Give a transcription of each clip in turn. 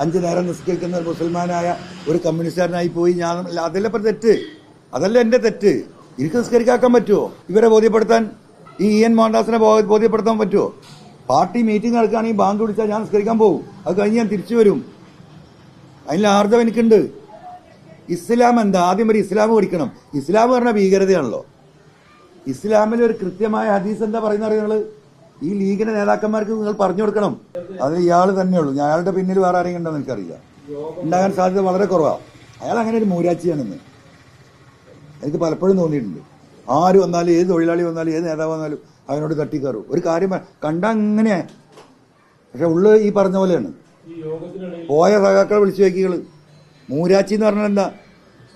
അഞ്ച് നേരം നിസ്കരിക്കുന്ന ഒരു മുസൽമാനായ ഒരു കമ്മ്യൂണിസ്റ്റുകാരനായി പോയി. ഞാൻ അതല്ല ഇപ്പം തെറ്റ്. അതല്ല എന്റെ തെറ്റ്. എനിക്ക് നിസ്കരിക്കാക്കാൻ പറ്റുമോ ഇവരെ ബോധ്യപ്പെടുത്താൻ ഈ ഇ എൻ മോഹൻദാസിനെ ബോധ്യപ്പെടുത്താൻ പറ്റുമോ പാർട്ടി മീറ്റിംഗ് നടക്കുകയാണെങ്കിൽ ബാങ്ക് വിളിച്ചാൽ ഞാൻ നിസ്കരിക്കാൻ പോകും. അത് കഴിഞ്ഞ് ഞാൻ തിരിച്ചു വരും. അതിൽ ആർജവം എനിക്കുണ്ട്. ഇസ്ലാം എന്താ? ആദ്യം ഒരു ഇസ്ലാം പഠിക്കണം. ഇസ്ലാം പറഞ്ഞ ഭീകരതയാണല്ലോ. ഇസ്ലാമിൽ ഒരു കൃത്യമായ ഹദീസ് എന്താ പറയുന്ന അറിയുന്നത് ഈ ലീഗിന്റെ നേതാക്കന്മാർക്ക് നിങ്ങൾ പറഞ്ഞു കൊടുക്കണം. അത് ഇയാൾ തന്നെയുള്ളൂ. അയാളുടെ പിന്നിൽ വേറെ ആരെങ്കിലും ഉണ്ടോ എനിക്കറിയില്ല. ഉണ്ടാകാൻ സാധ്യത വളരെ കുറവാണ് അയാൾ അങ്ങനെ ഒരു മൂരാച്ചിയാണെന്ന്. എനിക്ക് പലപ്പോഴും തോന്നിയിട്ടുണ്ട്. ആര് വന്നാലും ഏത് തൊഴിലാളി വന്നാലും ഏത് നേതാവ് വന്നാലും അവനോട് തട്ടിക്കയറും ഒരു കാര്യം കണ്ട അങ്ങനെ പക്ഷെ ഉള്ളു ഈ പറഞ്ഞ പോലെയാണ്. പോയ സഖാക്കളെ വിളിച്ചു വയ്ക്കുകൾ മൂരാച്ചി എന്ന് പറഞ്ഞാൽ എന്താ?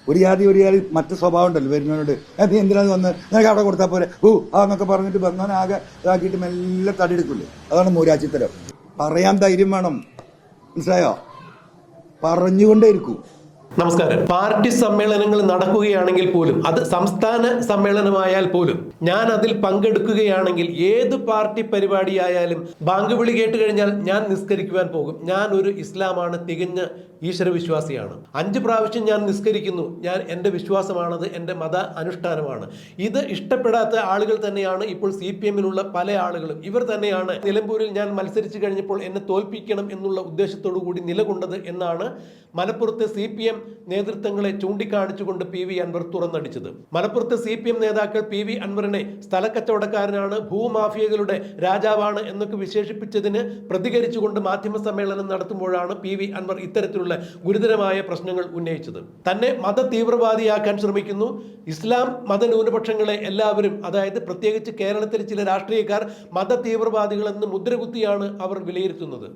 ഒരു ജാതി ഒരു ജാതി മറ്റു സ്വഭാവം ഉണ്ടല്ലോ വരുന്നവനോട് നീ എന്തിനാ വന്ന്? നിനക്ക് അവിടെ കൊടുത്താൽ പോലെ ഓ ആ എന്നൊക്കെ പറഞ്ഞിട്ട് ബന്ധവനാകെ ഇതാക്കിയിട്ട് മെല്ലെ തടിയെടുക്കില്ലേ അതാണ് മൂരാച്ചിത്തരം. പറയാൻ ധൈര്യം വേണം. മനസ്സിലായോ? പറഞ്ഞുകൊണ്ടേ ഇരിക്കൂ. നമസ്കാരം. പാർട്ടി സമ്മേളനങ്ങൾ നടക്കുകയാണെങ്കിൽ പോലും അത് സംസ്ഥാന സമ്മേളനമായാൽ പോലും ഞാൻ അതിൽ പങ്കെടുക്കുകയാണെങ്കിൽ ഏത് പാർട്ടി പരിപാടിയായാലും ബാങ്ക് വിളി കേട്ട് കഴിഞ്ഞാൽ ഞാൻ നിസ്കരിക്കുവാൻ പോകും. ഞാൻ ഒരു ഇസ്ലാമാണ് തികഞ്ഞ ഈശ്വരവിശ്വാസിയാണ് അഞ്ച് പ്രാവശ്യം ഞാൻ നിസ്കരിക്കുന്നു. ഞാൻ എന്റെ വിശ്വാസമാണത് എന്റെ മത അനുഷ്ഠാനമാണ്. ഇത് ഇഷ്ടപ്പെടാത്ത ആളുകൾ തന്നെയാണ് ഇപ്പോൾ സി പി എമ്മിലുള്ള പല ആളുകളും. ഇവർ തന്നെയാണ് നിലമ്പൂരിൽ ഞാൻ മത്സരിച്ചു കഴിഞ്ഞപ്പോൾ എന്നെ തോൽപ്പിക്കണം എന്നുള്ള ഉദ്ദേശത്തോടു കൂടി നിലകൊണ്ടത് എന്നാണ് മലപ്പുറത്തെ സി പി എം നേതൃത്വങ്ങളെ ചൂണ്ടിക്കാണിച്ചുകൊണ്ട് പി വി അൻവർ തുറന്നടിച്ചത്. മലപ്പുറത്ത് സി പി എം നേതാക്കൾ പി വി അൻവറിനെ സ്ഥലക്കച്ചവടക്കാരനാണ് ഭൂമാഫിയകളുടെ രാജാവാണ് എന്നൊക്കെ വിശേഷിപ്പിച്ചതിന് പ്രതികരിച്ചുകൊണ്ട് മാധ്യമ സമ്മേളനം നടത്തുമ്പോഴാണ് പി വി അൻവർ ഇത്തരത്തിലുള്ള ഗുരുതരമായ പ്രശ്നങ്ങൾ ഉന്നയിച്ചത്. തന്നെ മത തീവ്രവാദിയാക്കാൻ ശ്രമിക്കുന്നു. ഇസ്ലാം മതന്യൂനപക്ഷങ്ങളെ എല്ലാവരും അതായത് പ്രത്യേകിച്ച് കേരളത്തിലെ ചില രാഷ്ട്രീയക്കാർ മത തീവ്രവാദികളെന്ന് മുദ്രകുത്തിയാണ് അവർ വിലയിരുത്തുന്നത്.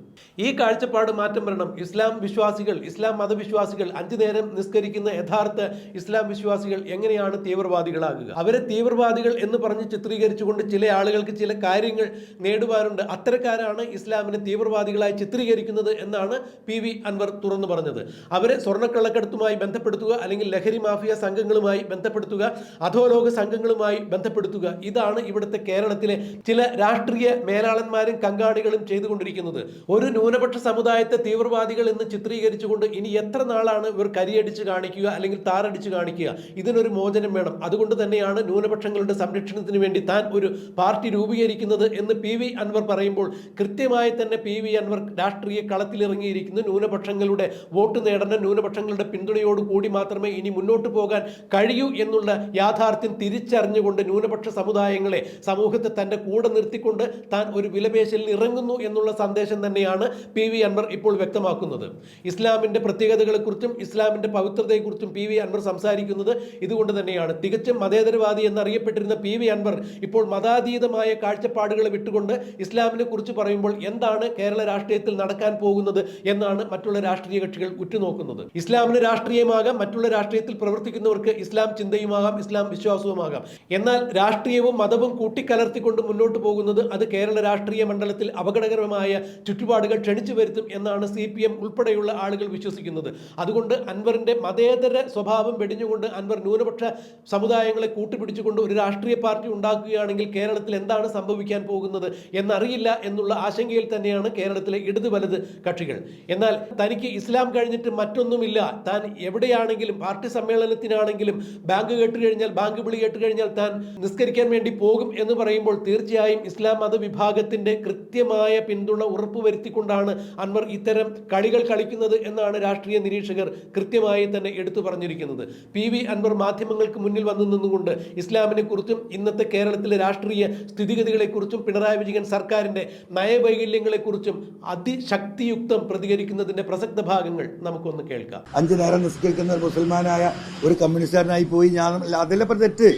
ഈ കാഴ്ചപ്പാട് മാറ്റം വരണം. ഇസ്ലാം വിശ്വാസികൾ ഇസ്ലാം മതവിശ്വാസികൾ അഞ്ചു നേരം നിസ്കരിക്കുന്ന യഥാർത്ഥ ഇസ്ലാം വിശ്വാസികൾ എങ്ങനെയാണ് തീവ്രവാദികളാകുക? അവരെ തീവ്രവാദികൾ എന്ന് പറഞ്ഞ് ചിത്രീകരിച്ചുകൊണ്ട് ചില ആളുകൾക്ക് ചില കാര്യങ്ങൾ നേടുവാറുണ്ട് അത്തരക്കാരാണ് ഇസ്ലാമിനെ തീവ്രവാദികളായി ചിത്രീകരിക്കുന്നത് എന്നാണ് പി വി അൻവർ തുറന്നു പറഞ്ഞത്. അവരെ സ്വർണക്കള്ളക്കടത്തുമായി ബന്ധപ്പെടുത്തുക അല്ലെങ്കിൽ ലഹരി മാഫിയ സംഘങ്ങളുമായി ബന്ധപ്പെടുത്തുക അധോലോക സംഘങ്ങളുമായി ബന്ധപ്പെടുത്തുക ഇതാണ് ഇവിടുത്തെ കേരളത്തിലെ ചില രാഷ്ട്രീയ മേലാളന്മാരും കങ്കാണികളും ചെയ്തുകൊണ്ടിരിക്കുന്നത്. ഒരു ന്യൂനപക്ഷ സമുദായത്തെ തീവ്രവാദികൾ എന്ന് ചിത്രീകരിച്ചുകൊണ്ട് ഇനി എത്ര നാളാണ് ഇവർ കരിയടിച്ച് കാണിക്കുക അല്ലെങ്കിൽ താറടിച്ച് കാണിക്കുക. ഇതിനൊരു മോചനം വേണം. അതുകൊണ്ട് തന്നെയാണ് ന്യൂനപക്ഷങ്ങളുടെ സംരക്ഷണത്തിന് വേണ്ടി താൻ ഒരു പാർട്ടി രൂപീകരിക്കുന്നത് എന്ന് പി വി അൻവർ പറയുമ്പോൾ കൃത്യമായി തന്നെ പി വി അൻവർ രാഷ്ട്രീയ കളത്തിലിറങ്ങിയിരിക്കുന്നു. ന്യൂനപക്ഷങ്ങളുടെ വോട്ട് നേടണം. ന്യൂനപക്ഷങ്ങളുടെ പിന്തുണയോട് കൂടി മാത്രമേ ഇനി മുന്നോട്ട് പോകാൻ കഴിയൂ എന്നുള്ള യാഥാർത്ഥ്യം തിരിച്ചറിഞ്ഞുകൊണ്ട് ന്യൂനപക്ഷ സമുദായങ്ങളെ സമൂഹത്തെ തന്റെ കൂടെ നിർത്തിക്കൊണ്ട് താൻ ഒരു വിലപേശലിൽ ഇറങ്ങുന്നു എന്നുള്ള സന്ദേശം തന്നെയാണ് പി വി അൻവർ ഇപ്പോൾ വ്യക്തമാക്കുന്നത്. ഇസ്ലാമിന്റെ പ്രത്യേകതകളെക്കുറിച്ചും ഇസ്ലാമിന്റെ പവിത്രതയെക്കുറിച്ചും പി വി അൻവർ സംസാരിക്കുന്നത് ഇതുകൊണ്ട് തന്നെയാണ്. തികച്ചും മതേതരവാദി എന്നറിയപ്പെട്ടിരുന്ന പി വി അൻവർ ഇപ്പോൾ മതാതീതമായ കാഴ്ചപ്പാടുകളെ വിട്ടുകൊണ്ട് ഇസ്ലാമിനെ കുറിച്ച് പറയുമ്പോൾ എന്താണ് കേരള രാഷ്ട്രീയത്തിൽ നടക്കാൻ പോകുന്നത് എന്നാണ് മറ്റുള്ള രാഷ്ട്രീയ കക്ഷികൾ ഉറ്റുനോക്കുന്നത്. ഇസ്ലാമിന് രാഷ്ട്രീയമാകാം മറ്റുള്ള രാഷ്ട്രീയത്തിൽ പ്രവർത്തിക്കുന്നവർക്ക് ഇസ്ലാം ചിന്തയുമാകാം ഇസ്ലാം വിശ്വാസവുമാകാം. എന്നാൽ രാഷ്ട്രീയവും മതവും കൂട്ടിക്കലർത്തിക്കൊണ്ട് മുന്നോട്ട് പോകുന്നത് അത് കേരള രാഷ്ട്രീയ മണ്ഡലത്തിൽ അപകടകരമായ ചുറ്റുപാടുകൾ ക്ഷണിച്ചു വരുത്തും എന്നാണ് സി പി എം ഉൾപ്പെടെയുള്ള ആളുകൾ വിശ്വസിക്കുന്നത്. അതുകൊണ്ട് അൻവറിന്റെ മതേതര സ്വഭാവം വെടിഞ്ഞുകൊണ്ട് അൻവർ ന്യൂനപക്ഷ സമുദായങ്ങളെ കൂട്ടുപിടിച്ചുകൊണ്ട് ഒരു രാഷ്ട്രീയ പാർട്ടി ഉണ്ടാക്കുകയാണെങ്കിൽ കേരളത്തിൽ എന്താണ് സംഭവിക്കാൻ പോകുന്നത് എന്നറിയില്ല എന്നുള്ള ആശങ്കയിൽ തന്നെയാണ് കേരളത്തിലെ ഇടത് വലത് കക്ഷികൾ. എന്നാൽ തനിക്ക് ഇസ്ലാം കഴിഞ്ഞിട്ട് മറ്റൊന്നുമില്ല. താൻ എവിടെയാണെങ്കിലും പാർട്ടി സമ്മേളനത്തിനാണെങ്കിലും ബാങ്ക് കേട്ട് കഴിഞ്ഞാൽ ബാങ്ക് വിളി കേട്ട് കഴിഞ്ഞാൽ താൻ നിസ്കരിക്കാൻ വേണ്ടി പോകും എന്ന് പറയുമ്പോൾ തീർച്ചയായും ഇസ്ലാം മതവിഭാഗത്തിന്റെ കൃത്യമായ പിന്തുണ ഉറപ്പുവരുത്തിക്കൊണ്ടാണ് അൻവർ ഇത്തരം കളികൾ കളിക്കുന്നത് എന്നാണ് രാഷ്ട്രീയ നിരീക്ഷകർ കൃത്യമായി തന്നെ എടുത്തു പറഞ്ഞിരിക്കുന്നത്. പി വി അൻവർ മാധ്യമങ്ങൾക്ക് മുന്നിൽ വന്നു നിന്നുകൊണ്ട് ഇസ്ലാമിനെ കുറിച്ചും ഇന്നത്തെ കേരളത്തിലെ രാഷ്ട്രീയ സ്ഥിതിഗതികളെക്കുറിച്ചും പിണറായി വിജയൻ സർക്കാരിന്റെ നയവൈകല്യങ്ങളെക്കുറിച്ചും അതിശക്തിയുക്തം പ്രതികരിക്കുന്നതിന്റെ പ്രസക്ത ഭാഗങ്ങൾ നമുക്കൊന്ന് കേൾക്കാം. അഞ്ച് നേരം നിസ്കരിക്കുന്ന മുസൽമാനായ ഒരു കമ്മ്യൂണിസ്റ്റുകാരനായി പോയി ഞാൻ അതല്ല തെറ്റ്.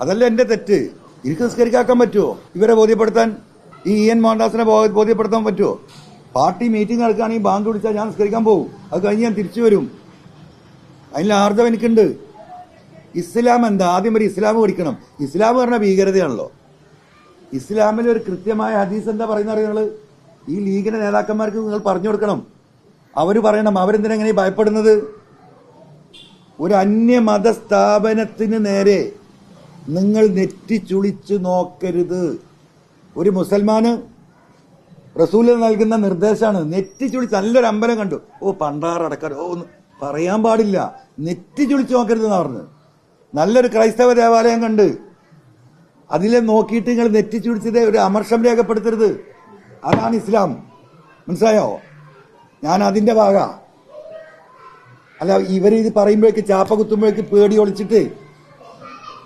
അതല്ല എന്റെ തെറ്റ്. എനിക്ക് നിസ്കരിക്കാക്കാൻ പറ്റുമോ? ഇവരെ ബോധ്യപ്പെടുത്താൻ ഈ ഇ എൻ മോഹൻദാസിനെ ബോധ്യപ്പെടുത്താൻ പറ്റുമോ? പാർട്ടി മീറ്റിംഗ് നടക്കുകയാണെങ്കിൽ ബാങ്ക് വിളിച്ചാൽ ഞാൻ നിസ്കരിക്കാൻ പോകും. അത് കഴിഞ്ഞ് ഞാൻ തിരിച്ചു വരും. അതിൽ ആർജവം എനിക്കുണ്ട്. ഇസ്ലാം എന്താ? ആദ്യം ഒരു ഇസ്ലാം പഠിക്കണം. ഇസ്ലാം പറഞ്ഞ ഭീകരതയാണല്ലോ. ഇസ്ലാമിൽ ഒരു കൃത്യമായ ഹദീസ് എന്താ പറയുന്ന അറിയുന്നത് ഈ ലീഗിന്റെ നേതാക്കന്മാർക്ക് നിങ്ങൾ പറഞ്ഞു കൊടുക്കണം. അവർ പറയണം അവരെന്തിനാ എങ്ങനെ ഭയപ്പെടുന്നത്? ഒരു അന്യമത സ്ഥാപനത്തിന് നേരെ നിങ്ങൾ നെറ്റിച്ചുളിച്ച് നോക്കരുത്. ഒരു മുസൽമാന് റസൂൽ നൽകുന്ന നിർദ്ദേശമാണ്. നെറ്റി ചുളിച്ച് നല്ലൊരു അമ്പലം കണ്ടു. ഓ പണ്ടാറടക്കാരോ ഓ പറയാൻ പാടില്ല. നെറ്റി ചുളിച്ച് നോക്കരുതെന്ന് പറഞ്ഞു നല്ലൊരു ക്രൈസ്തവ ദേവാലയം കണ്ട് അതിലെ നോക്കിയിട്ട് നിങ്ങൾ നെറ്റി ചുളിച്ചത് ഒരു അമർഷം രേഖപ്പെടുത്തരുത്. അതാണ് ഇസ്ലാം. മനസ്സിലായോ? ഞാൻ അതിന്റെ ഭാഗ. അല്ല ഇവർ ഇത് പറയുമ്പോഴേക്ക് ചാപ്പ കുത്തുമ്പോഴേക്ക് പേടി ഒളിച്ചിട്ട്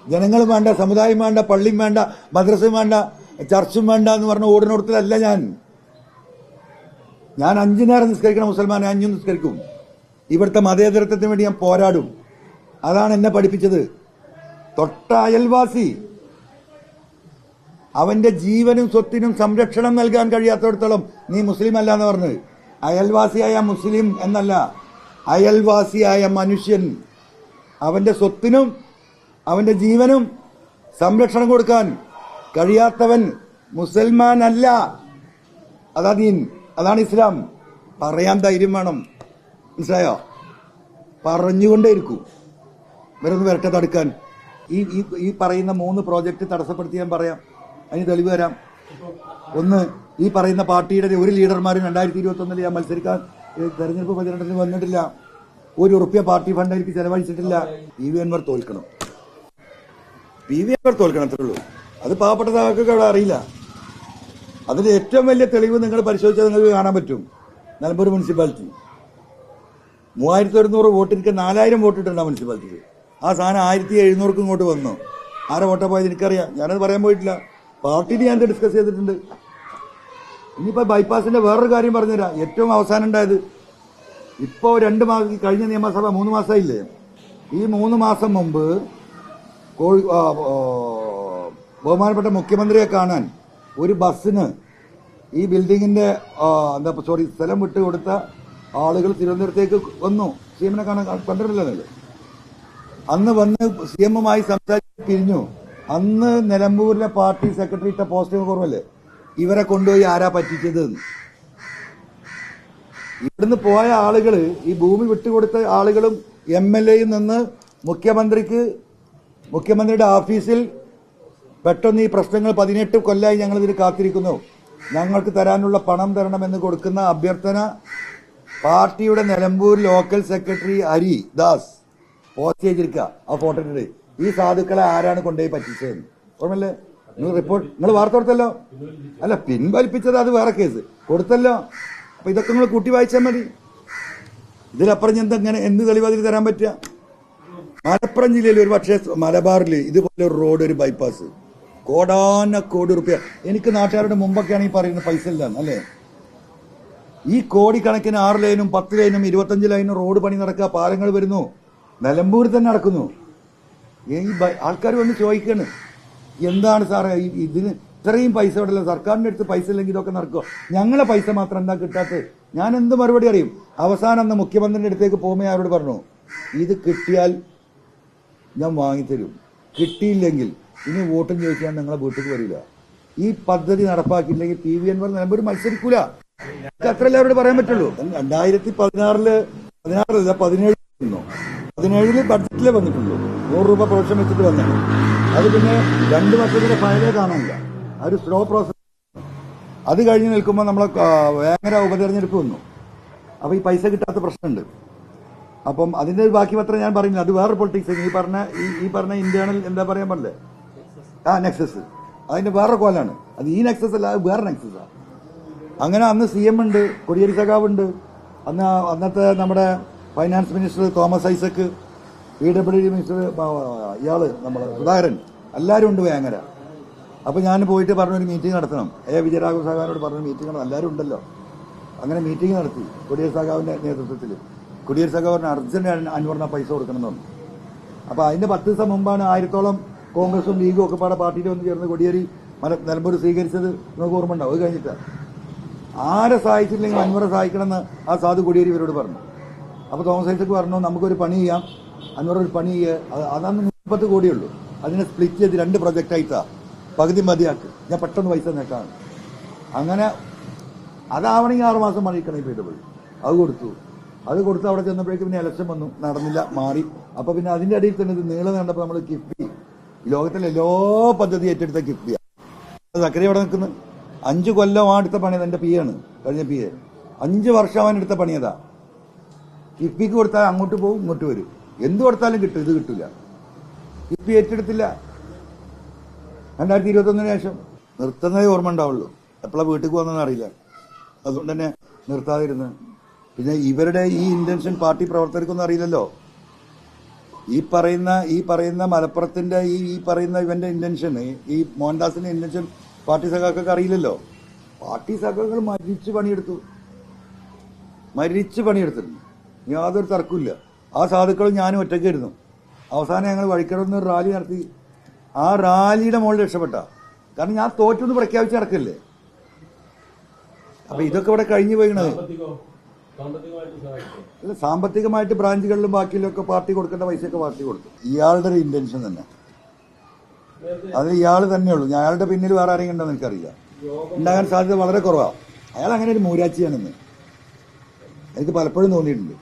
ജനങ്ങളും വേണ്ട സമുദായം വേണ്ട പള്ളിയും വേണ്ട മദ്രസയും വേണ്ട ചർച്ചും വേണ്ട എന്ന് പറഞ്ഞ ഓടിനോടത്തിലല്ല ഞാൻ. ഞാൻ അഞ്ചു നേരം നിസ്കരിക്കണം മുസൽമാനെ അഞ്ചും നിസ്കരിക്കും. ഇവിടുത്തെ മതേതരത്വത്തിന് വേണ്ടി ഞാൻ പോരാടും. അതാണ് എന്നെ പഠിപ്പിച്ചത്. തൊട്ട അയൽവാസി അവന്റെ ജീവനും സ്വത്തിനും സംരക്ഷണം നൽകാൻ കഴിയാത്തടത്തോളം നീ മുസ്ലിം അല്ല എന്ന് പറഞ്ഞത് അയൽവാസിയായ മുസ്ലിം എന്നല്ല. അയൽവാസിയായ മനുഷ്യൻ. അവന്റെ സ്വത്തിനും അവന്റെ ജീവനും സംരക്ഷണം കൊടുക്കാൻ കഴിയാത്തവൻ മുസൽമാൻ അല്ല അതാ ദീൻ. അതാണ് ഇസ്ലാം. പറയാൻ ധൈര്യം വേണം. മനസ്സിലായോ? പറഞ്ഞുകൊണ്ടേയിരിക്കും. ഇവരൊന്ന് വരട്ടെ തടുക്കാൻ. ഈ ഈ പറയുന്ന മൂന്ന് പ്രോജക്റ്റ് തടസ്സപ്പെടുത്തി ഞാൻ പറയാം. അതിന് തെളിവ് തരാം. ഒന്ന് ഈ പറയുന്ന പാർട്ടിയുടെ ഒരു ലീഡർമാരും രണ്ടായിരത്തി ഇരുപത്തി ഒന്നിൽ ഞാൻ മത്സരിക്കാൻ തെരഞ്ഞെടുപ്പ് പ്രചരണത്തിന് വന്നിട്ടില്ല. ഒരു ഉറുപ്പ്യ പാർട്ടി ഫണ്ട് എനിക്ക് ചെലവഴിച്ചിട്ടില്ല. പി വി അൻവർ തോൽക്കണം. പി വി അൻവർ തോൽക്കണം അത്രേ ഉള്ളൂ. അത് പാവപ്പെട്ട താക്കൾക്ക് അവിടെ അറിയില്ല. അതിൽ ഏറ്റവും വലിയ തെളിവ് നിങ്ങൾ പരിശോധിച്ചാൽ നിങ്ങൾക്ക് കാണാൻ പറ്റും. നിലമ്പൂർ മുനിസിപ്പാലിറ്റി. മൂവായിരത്തി ഒരുന്നൂറ് വോട്ടിന് നാലായിരം വോട്ടിട്ടുണ്ട് ആ മുനിസിപ്പാലിറ്റിക്ക്. ആ സാധനം ആയിരത്തി എഴുന്നൂർക്ക് ഇങ്ങോട്ട് വന്നു. ആരെ വോട്ടാ പോയത് എനിക്കറിയാം. ഞാനത് പറയാൻ പോയിട്ടില്ല. പാർട്ടിയിൽ ഞാൻ ഡിസ്കസ് ചെയ്തിട്ടുണ്ട്. ഇനിയിപ്പോൾ ബൈപ്പാസിന്റെ വേറൊരു കാര്യം പറഞ്ഞുതരാം. ഏറ്റവും അവസാനം ഉണ്ടായത് ഇപ്പോൾ രണ്ട് മാസം കഴിഞ്ഞ നിയമസഭ മൂന്ന് മാസമായില്ലേ? ഈ മൂന്ന് മാസം മുമ്പ് കോഴി ബഹുമാനപ്പെട്ട മുഖ്യമന്ത്രിയെ കാണാൻ ഒരു ബസ്സിന് ഈ ബിൽഡിങ്ങിന്റെ എന്താ സോറി സ്ഥലം വിട്ട് കൊടുത്ത ആളുകൾ തിരുവനന്തപുരത്തേക്ക് വന്നു. സി എമ്മിനെ കാണാൻ കണ്ടിട്ടില്ല അന്ന് വന്ന് സി എമ്മുമായി സംസാരിച്ച് പിരിഞ്ഞു. അന്ന് നിലമ്പൂരിലെ പാർട്ടി സെക്രട്ടറി ഇട്ട പോസ്റ്റിംഗ് കുറവല്ലേ ഇവരെ കൊണ്ടുപോയി ആരാ പറ്റിച്ചത്. ഇവിടുന്ന് പോയ ആളുകൾ ഈ ഭൂമി വിട്ടുകൊടുത്ത ആളുകളും എം എൽ എയിൽ നിന്ന് മുഖ്യമന്ത്രിക്ക് മുഖ്യമന്ത്രിയുടെ ഓഫീസിൽ പെട്ടെന്ന് ഈ പ്രശ്നങ്ങൾ പതിനെട്ട് കൊല്ലമായി ഞങ്ങൾ ഇതിൽ കാത്തിരിക്കുന്നു. ഞങ്ങൾക്ക് തരാനുള്ള പണം തരണമെന്ന് കൊടുക്കുന്ന അഭ്യർത്ഥന പാർട്ടിയുടെ Nilambur local secretary Haridas post ചെയ്തിരിക്കുക. ആ ഫോട്ടോ ഇട്ടിട്ട്. ഈ സാധുക്കളെ ആരാണ് കൊണ്ടുപോയി പറ്റിച്ചതെന്ന് ഓർമ്മല്ലേ നിങ്ങൾ റിപ്പോർട്ട് നിങ്ങൾ വാർത്ത കൊടുത്തല്ലോ? അല്ല പിൻവലിപ്പിച്ചത് അത് വേറെ കേസ് കൊടുത്തല്ലോ? അപ്പൊ ഇതൊക്കെ നിങ്ങൾ കൂട്ടി വായിച്ചാൽ മതി. ഇതിലപ്പുറം ഞാൻ എങ്ങനെ എന്ത് തെളിവാതിൽ തരാൻ പറ്റുക? മലപ്പുറം ജില്ലയിൽ ഒരു പക്ഷേ മലബാറിൽ ഇതുപോലെ ഒരു റോഡ് ഒരു ബൈപ്പാസ് കോടാന കോടി റുപ്യ. എനിക്ക് നാട്ടുകാരുടെ മുമ്പൊക്കെയാണ് ഈ പറയുന്നത് പൈസ ഇല്ലാന്ന് അല്ലേ? ഈ കോടിക്കണക്കിന് ആറ് ലൈനും പത്ത് ലൈനും ഇരുപത്തഞ്ച് ലൈനും റോഡ് പണി നടക്കുക പാലങ്ങൾ വരുന്നു. നിലമ്പൂരിൽ തന്നെ നടക്കുന്നു. ഈ ആൾക്കാർ വന്ന് ചോദിക്കാണ്. എന്താണ് സാറേ ഇതിന് ഇത്രയും പൈസ ഇവിടെ സർക്കാരിന്റെ അടുത്ത് പൈസ ഇല്ലെങ്കിൽ ഇതൊക്കെ നടക്കുക ഞങ്ങളെ പൈസ മാത്രം എന്താ കിട്ടാത്തത്? ഞാൻ എന്ത് മറുപടി അറിയും? അവസാനം അന്ന് മുഖ്യമന്ത്രിയുടെ അടുത്തേക്ക് പോകുമ്പോൾ അവരോട് പറഞ്ഞു ഇത് കിട്ടിയാൽ ഞാൻ വാങ്ങിത്തരും. കിട്ടിയില്ലെങ്കിൽ ഇനി വോട്ടും ചോദിക്കാൻ നിങ്ങളെ വീട്ടിൽ വരില്ല. ഈ പദ്ധതി നടപ്പാക്കിയില്ലെങ്കിൽ പി വി എൻവർ നിലമ്പൂർ മത്സരിക്കൂല. എനിക്ക് എല്ലാവരോട് പറയാൻ പറ്റുള്ളൂ? രണ്ടായിരത്തി പതിനാറിൽ പതിനാറില്ല പതിനേഴ് വന്നു. പതിനേഴിൽ ബഡ്ജറ്റിലേ വന്നിട്ടുള്ളൂ. നൂറ് രൂപ പ്രൊവിഷൻ വെച്ചിട്ട് വന്നത് അത് പിന്നെ രണ്ട് വർഷത്തിന്റെ ഫയലേ കാണാനില്ല. ആ ഒരു സ്ലോ പ്രോസസ് അത് കഴിഞ്ഞ് നിൽക്കുമ്പോൾ നമ്മളെ ഭയങ്കര ഉപതെരഞ്ഞെടുപ്പ് വന്നു. അപ്പൊ ഈ പൈസ കിട്ടാത്ത പ്രശ്നമുണ്ട്. അപ്പം അതിന്റെ ഒരു ബാക്കി പത്രം ഞാൻ പറയുന്നില്ല അത് വേറെ പൊളിറ്റിക്സ് ഈ പറഞ്ഞ ഈ പറഞ്ഞ ഇന്റേണൽ എന്താ പറയാൻ പറ്റില്ലേ ആ നെക്സസ് അതിന്റെ വേറെ കോലാണ്. അത് ഈ നെക്സസ് അല്ല വേറെ നെക്സസാ അങ്ങനെ അന്ന് സി എം ഉണ്ട് കൊടിയേരി സഖാവ് ഉണ്ട്. അന്ന് അന്നത്തെ നമ്മുടെ finance minister Thomas Isaac P W D minister ഇയാൾ നമ്മുടെ സുധാകരൻ. എല്ലാവരും ഉണ്ട് വേങ്ങര. അപ്പോൾ ഞാൻ പോയിട്ട് പറഞ്ഞു ഒരു മീറ്റിംഗ് നടത്തണം. എ വിജയരാഘവ സഖാവിനോട് പറഞ്ഞു മീറ്റിംഗ് നടത്തണം. എല്ലാവരും ഉണ്ടല്ലോ. അങ്ങനെ മീറ്റിംഗ് നടത്തി. കൊടിയേരി സഖാവിന്റെ നേതൃത്വത്തിൽ കൊടിയേരി സഖാവിന് അർജന്റ് അൻവറിന് പൈസ കൊടുക്കണം എന്ന് അപ്പോൾ അപ്പൊ അതിന്റെ പത്ത് ദിവസം മുമ്പാണ് ആയിരത്തോളം കോൺഗ്രസും ലീഗും ഒക്കെ പാടെ പാർട്ടിയിൽ വന്ന് ചേർന്ന് കൊടിയേരി മല നിലമ്പൂർ സ്വീകരിച്ചത്. നമുക്ക് ഓർമ്മ ഉണ്ടാവും. അത് കഴിഞ്ഞിട്ട്. ആരെ സഹായിച്ചില്ലെങ്കിൽ അൻവറെ സഹായിക്കണമെന്ന് ആ സാധു കൊടിയേരി ഇവരോട് പറഞ്ഞു. അപ്പോൾ തോമസ് ഐസക്ക് പറഞ്ഞു നമുക്കൊരു പണി ചെയ്യാം. അൻവർ ഒരു പണി ചെയ്യുക അത് അതാണ് മുപ്പത്ത് കോടിയുള്ളൂ. അതിനെ സ്പ്ലിറ്റ് ചെയ്ത് രണ്ട് പ്രൊജക്റ്റ് ആയിട്ടാ. പകുതി മതിയാക്ക്. ഞാൻ പെട്ടെന്ന് പൈസ നേട്ടാണ് അങ്ങനെ അതാവണമെങ്കിൽ ആറുമാസം പണിയിക്കണം ഈ പെയ്തപ്പോൾ അത് കൊടുത്തു. അത് കൊടുത്ത് അവിടെ ചെന്നപ്പോഴേക്കും പിന്നെ ഇലക്ഷൻ വന്നു. നടന്നില്ല മാറി. അപ്പൊ പിന്നെ അതിന്റെ അടിയിൽ തന്നെ ഇത് നീളം കണ്ടപ്പോൾ നമ്മൾ കിഫ്ബി. ലോകത്തിലെ എല്ലാ പദ്ധതി ഏറ്റെടുത്ത കിഫ്ബിയാണ് സക്കരി അവിടെ നിൽക്കുന്നു? അഞ്ച് കൊല്ലം എടുത്ത പണിയത് എന്റെ പി ആണ് കഴിഞ്ഞ പി അഞ്ച് വർഷം അവൻ എടുത്ത പണിയതാ. കിഫ്ബിക്ക് കൊടുത്താൽ അങ്ങോട്ട് പോകും ഇങ്ങോട്ട് വരും. എന്ത് കൊടുത്താലും കിട്ടും ഇത് കിട്ടില്ല കിഫ്ബി ഏറ്റെടുത്തില്ല. രണ്ടായിരത്തി ഇരുപത്തൊന്നിന് ശേഷം നിർത്തുന്നതേ ഓർമ്മ ഉണ്ടാവുള്ളൂ. എപ്പോഴാണ് വീട്ടിൽ പോകുന്നതെന്ന് അറിയില്ല. അതുകൊണ്ട് തന്നെ നിർത്താതിരുന്ന്. പിന്നെ ഇവരുടെ ഈ ഇന്റൻഷൻ പാർട്ടി പ്രവർത്തകർക്കൊന്നും അറിയില്ലല്ലോ. ഈ പറയുന്ന ഈ പറയുന്ന മലപ്പുറത്തിന്റെ ഈ ഈ പറയുന്ന ഇവന്റെ ഇന്റൻഷൻ ഈ മോഹൻദാസിന്റെ ഇന്റൻഷൻ പാർട്ടി സഖാക്കൾക്ക് അറിയില്ലല്ലോ. പാർട്ടി സഖാക്കൾ മരിച്ച് പണിയെടുത്തു. മരിച്ച് പണിയെടുത്തിട്ടുണ്ട് യാതൊരു തർക്കമില്ല ആ സാധുക്കളും ഞാനും ഒറ്റയ്ക്കായിരുന്നു അവസാനം ഞങ്ങൾ വഴിക്കടന്ന് ഒരു റാലി നടത്തി. ആ റാലിയുടെ മുകളിൽ രക്ഷപ്പെട്ട. കാരണം ഞാൻ തോറ്റൊന്ന് പ്രഖ്യാപിച്ച് നടക്കല്ലേ? അപ്പൊ ഇതൊക്കെ ഇവിടെ കഴിഞ്ഞു അല്ല സാമ്പത്തികമായിട്ട് ബ്രാഞ്ചുകളിലും ബാക്കിയിലൊക്കെ പാർട്ടി കൊടുക്കേണ്ട പൈസയൊക്കെ പാർട്ടി കൊടുത്തു. ഇയാളുടെ ഒരു ഇന്റൻഷൻ തന്നെ. അത് ഇയാൾ തന്നെയുള്ളൂ അയാളുടെ പിന്നിൽ വേറെ ആരെങ്കിലും ഉണ്ടോ എന്ന് എനിക്കറിയില്ല. ഉണ്ടാകാൻ സാധ്യത വളരെ കുറവാണ്. അയാൾ അങ്ങനെ ഒരു മൂരാച്ചിയാണെന്ന് എനിക്ക് പലപ്പോഴും തോന്നിയിട്ടുണ്ട്.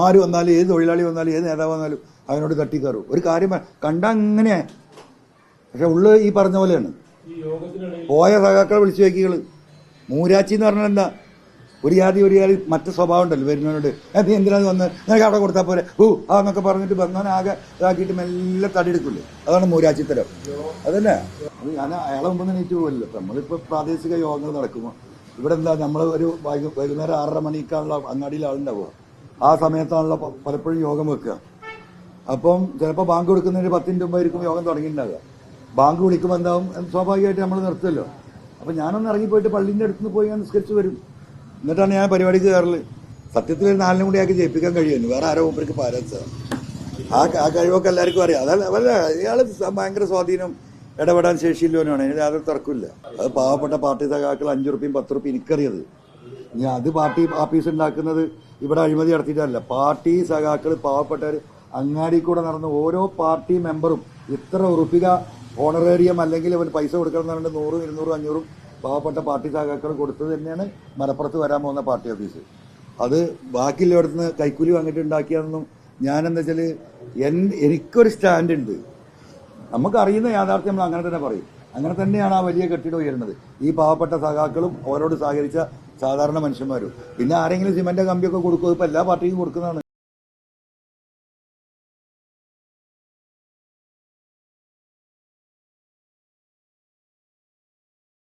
ആര് വന്നാലും ഏത് തൊഴിലാളി വന്നാലും ഏത് നേതാവ് വന്നാലും അവനോട് തട്ടിക്കയറും ഒരു കാര്യം കണ്ട അങ്ങനെ പക്ഷെ ഉള്ളു ഈ പറഞ്ഞ പോലെയാണ്. പോയ സഖാക്കളെ വിളിച്ചു വയ്ക്കുകൾ മൂരാച്ചി എന്ന് പറഞ്ഞാൽ എന്താ? ഒരു ജാതി ഒരു ജാതി മറ്റു സ്വഭാവം ഉണ്ടല്ലോ വരുന്നവനോട്. "ഏ, നീ എന്തിനാ വന്ന്? നിനക്ക് അവിടെ കൊടുത്താൽ പോലെ ഓ ആ എന്നൊക്കെ പറഞ്ഞിട്ട് വന്നവനെ ആകെ ഇതാക്കിയിട്ട് മെല്ലെ തടിയെടുക്കുള്ളൂ അതാണ് മൂരാച്ചിത്തരം. അതന്നെ അത് ഞാൻ അയാളെ മുമ്പ് നീറ്റ് പോകല്ലോ നമ്മളിപ്പോൾ പ്രാദേശിക യോഗങ്ങൾ നടക്കുമ്പോൾ ഇവിടെ എന്താ നമ്മൾ ഒരു വൈകു- വൈകുന്നേരം ആറര മണിക്കാണുള്ള അങ്ങാടിയിൽ ആളുണ്ടാവുക. ആ സമയത്താണല്ലോ പലപ്പോഴും യോഗം വെക്കുക. അപ്പം ചിലപ്പോൾ ബാങ്ക് കൊടുക്കുന്നതിന് പത്തിന്റെ മുമ്പായിരിക്കും യോഗം തുടങ്ങിയിട്ടുണ്ടാവുക. ബാങ്ക് വിളിക്കുമ്പോൾ എന്താവും? സ്വാഭാവികമായിട്ട് നമ്മൾ നിർത്തുമല്ലോ അപ്പം ഞാനൊന്ന് ഇറങ്ങിപ്പോയിട്ട് പള്ളിന്റെ അടുത്ത് നിന്ന് പോയി ഞാൻ നിസ്കരിച്ച് വരും. എന്നിട്ടാണ് ഞാൻ പരിപാടിക്ക് കയറൽ. സത്യത്തിൽ ഒരു നാലിനും കൂടി ആക്കി ജയിപ്പിക്കാൻ കഴിയുന്നു വേറെ ആരോ മുമ്പേക്ക് പാരാച്ച ആ ആ കഴിവൊക്കെ എല്ലാവർക്കും അറിയാം. അതല്ല അതല്ല ഇയാൾ ഭയങ്കര സ്വാധീനം ഇടപെടാൻ ശേഷിയില്ലോനാണ് അതിന് യാതൊരു തർക്കമില്ല അത് പാവപ്പെട്ട പാർട്ടി സഖാക്കൾ അഞ്ചു റുപ്യയും പത്ത് റുപ്യയും എനിക്കറിയത്. ഇനി അത് പാർട്ടി ആഫീസ് ഉണ്ടാക്കുന്നത് ഇവിടെ അഴിമതി നടത്തിയിട്ടല്ല. പാർട്ടി സഖാക്കൾ പാവപ്പെട്ടവർ അങ്ങാടി കൂടെ നടന്ന ഓരോ പാർട്ടി മെമ്പറും ഇത്ര ഉറുപ്പിക ഓണറേറിയം അല്ലെങ്കിൽ അവന് പൈസ കൊടുക്കണം എന്ന് പറഞ്ഞിട്ട് നൂറും ഇരുന്നൂറും അഞ്ഞൂറും പാവപ്പെട്ട പാർട്ടി സഖാക്കൾ കൊടുത്തത് തന്നെയാണ് മലപ്പുറത്ത് വരാൻ പോകുന്ന പാർട്ടി ഓഫീസ്. അത് ബാക്കിയുള്ളയിടത്ത് നിന്ന് കൈക്കൂലി വാങ്ങിയിട്ട് ഉണ്ടാക്കിയതെന്നും ഞാനെന്താ വെച്ചാൽ എൻ എനിക്കൊരു സ്റ്റാൻഡ് ഉണ്ട് നമുക്കറിയുന്ന യാഥാർത്ഥ്യം നമ്മൾ അങ്ങനെ തന്നെ പറയും. അങ്ങനെ തന്നെയാണ് ആ വലിയ കെട്ടിടം ഉയരുന്നത്. ഈ പാവപ്പെട്ട സഖാക്കളും അവരോട് സഹകരിച്ച സാധാരണ മനുഷ്യന്മാരും. പിന്നെ ആരെങ്കിലും സിമന്റ് കമ്പിയൊക്കെ കൊടുക്കും ഇപ്പം എല്ലാ പാർട്ടിക്കും കൊടുക്കുന്നതാണ്.